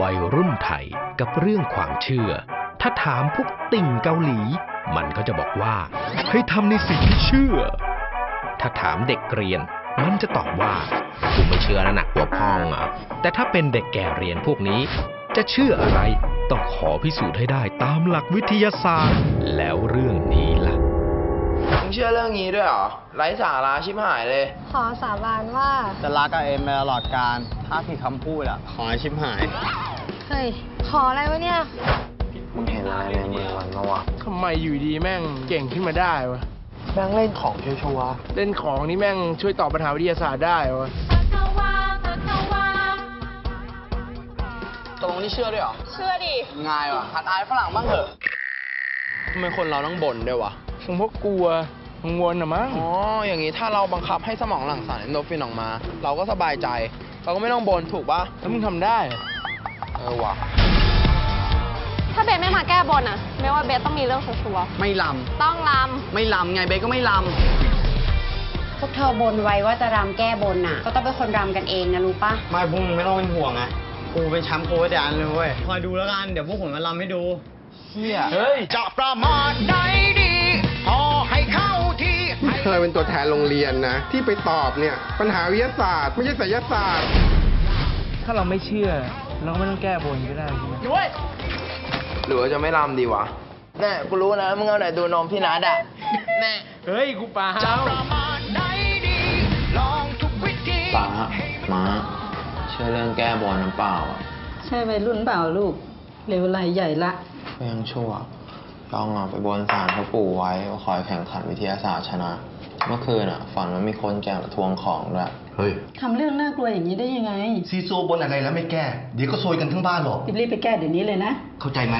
วัยรุ่นไทยกับเรื่องความเชื่อ ถ้าถามพวกติ่งเกาหลี มันก็จะบอกว่า ให้ทำในสิ่งที่เชื่อ ถ้าถามเด็กเรียน มันจะตอบว่ากูไม่เชื่อนะหนักกว่าพองอะ แต่ถ้าเป็นเด็กแก่เรียนพวกนี้ จะเชื่ออะไร ต้องขอพิสูจน์ให้ได้ตามหลักวิทยาศาสตร์ แล้วเรื่องนี้ล่ะ มึงเชื่อเรื่องนี้ด้วยเหรอไร้สาระชิบหายเลย ขอสาบานว่า จะรักกับเอ็มไปตลอดการ ถ้าผิดคำพูดอะ ขอให้ชิบหาย เฮ้ย ขออะไรวะเนี่ย มึงเห็นอะไรในมือมันมาวะทำไมอยู่ดีแม่งเก่งขึ้นมาได้วะ แม่งเล่นของชัวร์เล่นของนี่แม่งช่วยตอบปัญหาวิทยาศาสตร์ได้วะตรงนี้เชื่อด้วยเหรอ เชื่อดิ ง่ายว่ะหัดอายฝรั่งบ้างเถอะทำไมคนเราต้องบ่นด้วยวะ ผมพวกกลัวกังวลนะมั้ง อ๋อ อย่างนี้ถ้าเราบังคับให้สมองหลั่งสารเอนโดรฟินออกมา เราก็สบายใจ เราก็ไม่ต้องบ่นถูกปะแล้วมึงทำได้เหรอเออว่ะ ถ้าเบสไม่มาแก้บนอะไม่ว่าเบสต้องมีเรื่องชัวร์ไม่ลๆต้องลำไม่ลำไงเบสก็ไม่ลพวกเธอบนไว้ว่าจะรำแก้บนน่ะ ก็ต้องเป็นคนรำกันเองนะรู้ปะำไม่พวกมึงไม่ต้องเป็นห่วงไงกูเป็นแชมป์โค้ชแดนเลยเว้ย คอยดูแล้วกัน เดี๋ยวพวกผมมาลำให้ดู เฮีย เฮ้ย จะประมาทใด ดีพอให้เข้าที่เคยเป็นตัวแทนโรงเรียนนะ ที่ไปตอบเนี่ย ปัญหาวิทยาศาสตร์ ไม่ใช่ไสยศาสตร์ ถ้าเราไม่เชื่อ เราก็ไม่ต้องแก้บนก็ได้ใช่ไหมหรือว่าจะไม่รำดีวะแน่กูรู้นะมึงเอาไหนดูนมพี่นัดอะแน่เฮ้ยกูเปล่าป้าม้าเชื่อเรื่องแก้บอลน้ำเปล่าอะใช่วัยรุ่นเปล่าลูกเร็วไหลใหญ่ละก็ยังชั่ว ลองอะไปบนศาลพ่อปู่ไว้ว่าคอยแข่งขันวิทยาศาสตร์ชนะ เมื่อคืนอะฝันว่ามีคนแก่มาทวงของด้วยเฮ้ยทำเรื่องน่ากลัวอย่างนี้ได้ยังไง ซีโซบนอะไรแล้วไม่แก้ เดี๋ยวก็ซวยกันทั้งบ้านหรอกรีบๆไปแก้เดี๋ยวนี้เลยนะ เข้าใจไหม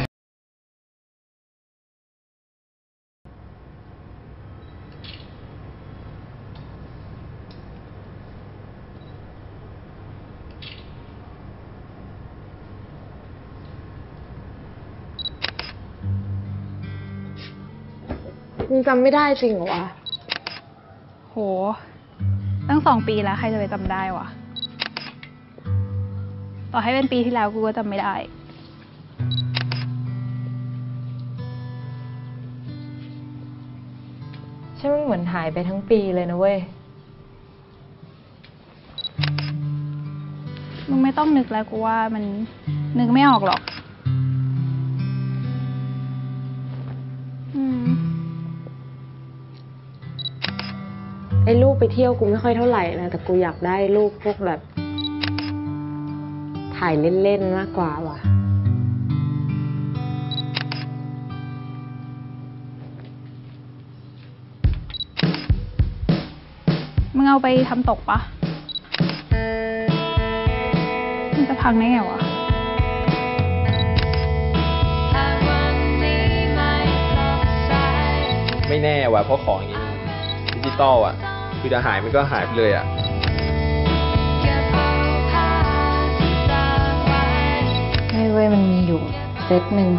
มึงจำไม่ได้จริงเหรอวะ โห ตั้งสองปีแล้วใครจะไปจำได้วะ ต่อให้เป็นปีที่แล้วกูก็จำไม่ได้ ใช่มันเหมือนหายไปทั้งปีเลยนะเว้ย มึงไม่ต้องนึกแล้วกูว่ามันนึกไม่ออกหรอก ไอ้รูปไปเที่ยวกูไม่ค่อยเท่าไหร่นะแต่กูอยากได้รูปพวกแบบ ถ่ายเล่นๆมากกว่าว่ะ มึงเอาไปทำตกปะมันจะพังได้ไงวะ ไม่แน่ว่ะเพราะของอย่างนี้มันดิจิตอลอะ คือจะหายมันก็หายไปเลยอะไม่เว้ยมันมีอยู่เซตหนึ่ง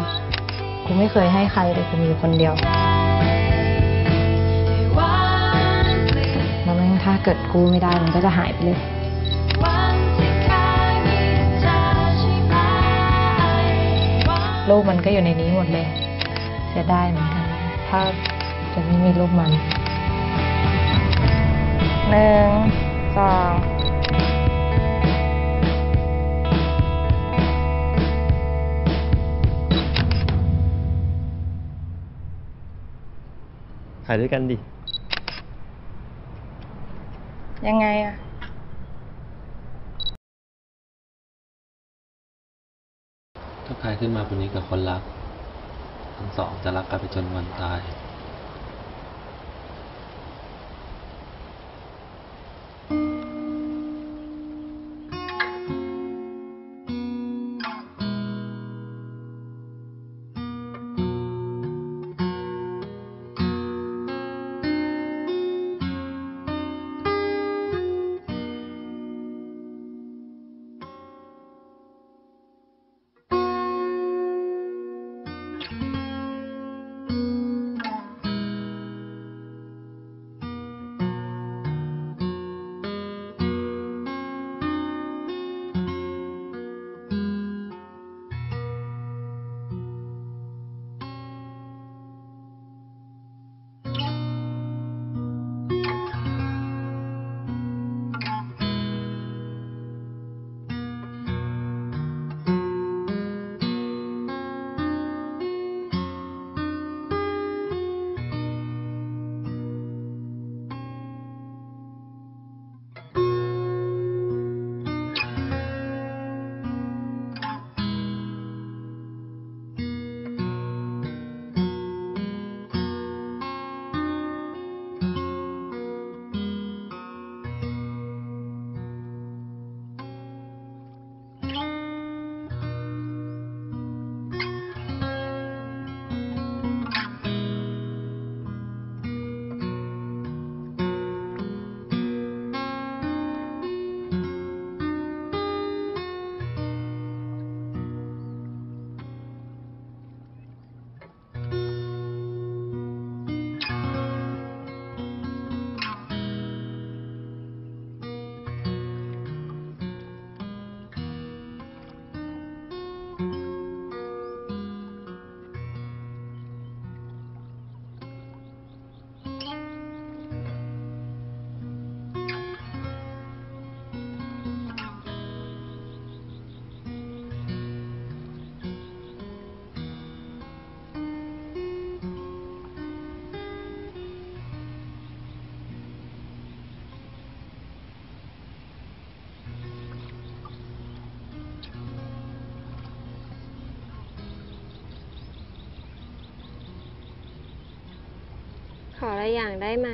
กูไม่เคยให้ใครเลยกูมีอยู่คนเดียวแล้วแม่งถ้าเกิดกูไม่ได้มันก็จะหายไปเลยรูปมันก็อยู่ในนี้หมดเลยเสียดายเหมือนกัน ถ้าจะไม่มีรูปมัน หนึ่งสองถ่ายด้วยกันดิ ยังไงอะถ้าใครขึ้นมาคนนี้กับคนรัก ทั้งสองจะรักกันไปจนวันตาย ขออะไรอย่างได้ไหม